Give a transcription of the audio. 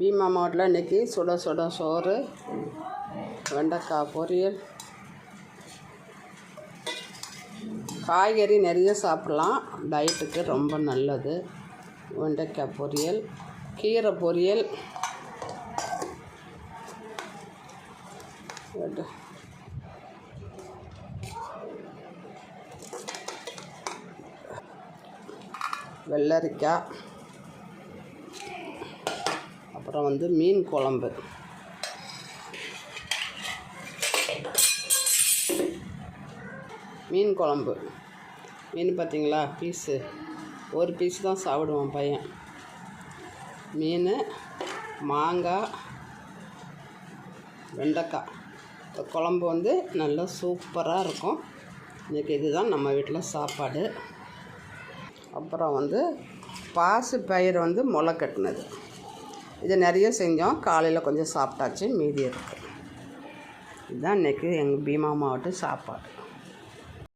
பீமா மாவட்டத்தில் இன்றைக்கி சுட சுட சோறு வெண்டைக்காய் பொரியல் காய்கறி நிறைய சாப்பிட்லாம். டயட்டுக்கு ரொம்ப நல்லது. வெண்டைக்காய் பொரியல் கீரை பொரியல். வெண்டை வெள்ளரிக்காய். அப்புறம் வந்து மீன் குழம்பு. மீன் குழம்பு. மீன் பார்த்தீங்களா? பீஸு. ஒரு பீஸ் தான் சாப்பிடுவான் பையன். மீன் மாங்காய் வெண்டைக்காய். இந்த குழம்பு வந்து நல்லா சூப்பராக இருக்கும். இன்றைக்கி இதுதான் நம்ம வீட்டில் சாப்பாடு. அப்புறம் வந்து பாசி பயிர் வந்து முளை கட்டினது. இது நிறைய செஞ்சோம். காலையில் கொஞ்சம் சாப்பிட்டாச்சு மீதி இருக்குது இதுதான் இன்றைக்கி எங்கள் பீமா மாவட்டம் சாப்பாடு.